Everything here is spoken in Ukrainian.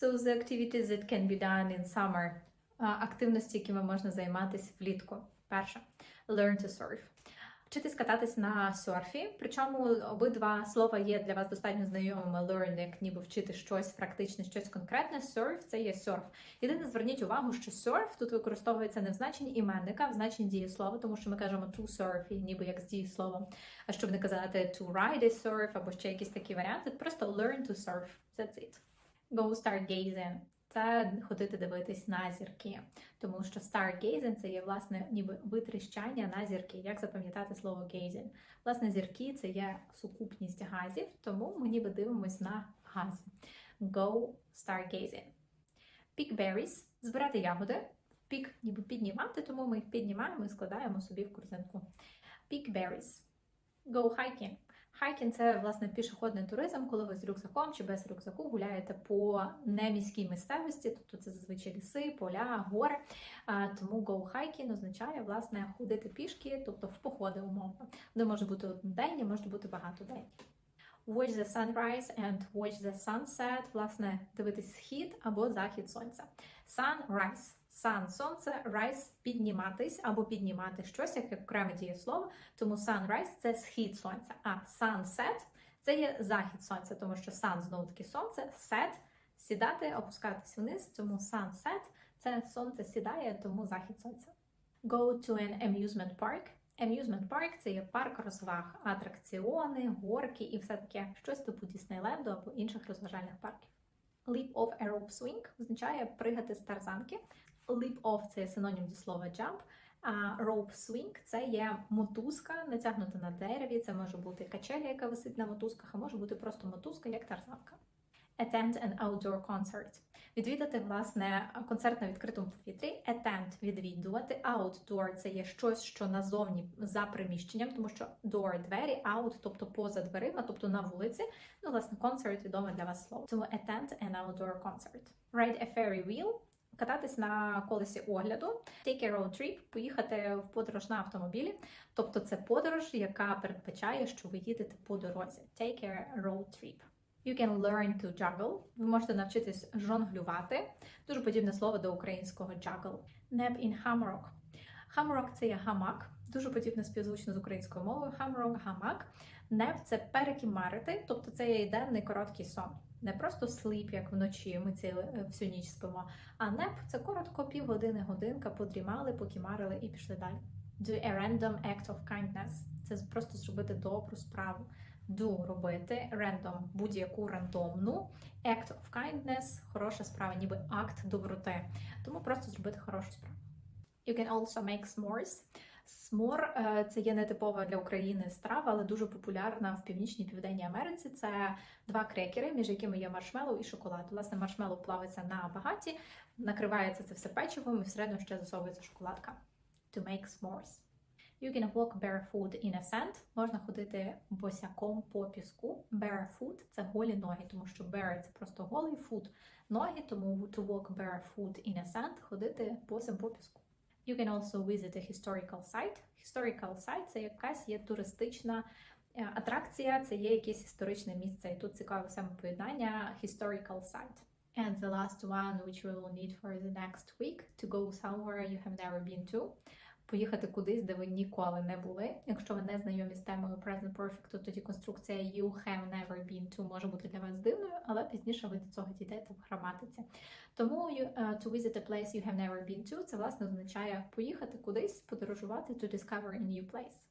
So the activities that can be done in summer. Активності, якими можна займатися влітку. Перше. Learn to surf. Вчитись кататись на серфі, причому обидва слова є для вас достатньо знайомими. Learn, як ніби вчити щось практичне, щось конкретне. Surf – це є серф. Єдине, зверніть увагу, що surf тут використовується не в значенні іменника, а в значенні дієслова, тому що ми кажемо to surf, і ніби як з дієсловом. А щоб не казати to ride a surf або ще якісь такі варіанти, просто learn to surf. That's it. Go stargazing. Це ходити дивитись на зірки, тому що stargazing – це є власне ніби витріщання на зірки. Як запам'ятати слово gazing? Власне, зірки це є сукупність газів, тому ми ніби дивимось на гази. Go stargazing. Pick berries – збирати ягоди. Pick – ніби піднімати, тому ми їх піднімаємо і складаємо собі в корзинку. Pick berries. Go hiking. Хайкінг це власне пішохідний туризм, коли ви з рюкзаком чи без рюкзаку гуляєте по неміській місцевості, тобто це зазвичай ліси, поля, гори. Тому go hiking означає власне ходити пішки, тобто в походи умовно. Вони може бути один день, а може бути багато день. Watch the sunrise and watch the sunset, власне, дивитись схід або захід сонця. Sunrise. Sun – сонце, rise – підніматись або піднімати щось, як окреме дієслово. Тому sunrise – це схід сонця, а sunset – це є захід сонця, тому що sun – знову таки сонце, set – сідати, опускатись вниз, тому sunset – це сонце сідає, тому захід сонця. Go to an amusement park. Amusement park – це є парк розваг, атракціони, горки і все таке щось типу Діснейленду або інших розважальних парків. Leap off a rope swing означає пригати з тарзанки. Leap off – це синонім до слова jump, а rope swing – це є мотузка, натягнута на дереві. Це може бути качеля, яка висить на мотузках, а може бути просто мотузка, як тарзанка. Attend an outdoor concert. Відвідати, власне, концерт на відкритому повітрі. Attend – відвідувати. Outdoor – це є щось, що назовні за приміщенням, тому що door – двері, out – тобто поза дверима, тобто на вулиці. Ну, власне, concert – відоме для вас слово. Тому attend an outdoor concert. Ride a ferry wheel – кататись на колесі огляду. Take a road trip – поїхати в подорож на автомобілі. Тобто це подорож, яка передбачає, що ви їдете по дорозі. Take a road trip. You can learn to juggle. Ви можете навчитись жонглювати. Дуже подібне слово до українського juggle. Nap in hammock. Hammock – це є гамак. Дуже подібне співзвучно з українською мовою. Hammock – гамак. Nap – це перекімарити, тобто це є денний короткий сон. Не просто sleep, як вночі, ми цілу всю ніч спимо. А nap – це коротко півгодини, годинка, подрімали, покімарили і пішли далі. Do a random act of kindness. Це просто зробити добру справу. Do – робити, random – будь-яку рандомну. Act of kindness – хороша справа, ніби акт доброти. Тому просто зробити хорошу справу. You can also make s'mores. Смор е, це є нетипова для України страва, але дуже популярна в північній південній Америці. Це два крекери, між якими є маршмеллоу і шоколад. Власне, маршмеллоу плавиться на багаті, накривається це все печивом і всередину ще засовується шоколадка. To make s'mores. You can walk barefoot in a sand. Можна ходити босяком по піску. Barefoot – це голі ноги, тому що bare – це просто голий foot – ноги, тому to walk barefoot in a sand – ходити босим по піску. You can also visit a historical site. Historical site – це якась є туристична е, атракція, це є якесь історичне місце. І тут цікаве саме поєднання historical site. And the last one, which we will need for the next week, to go somewhere you have never been to. Поїхати кудись, де ви ніколи не були. Якщо ви не знайомі з темою Present Perfect, то тоді конструкція you have never been to може бути для вас дивною, але пізніше ви до цього дійдете в граматиці. Тому uh, to visit a place you have never been to, це власне означає поїхати кудись, подорожувати, to discover a new place.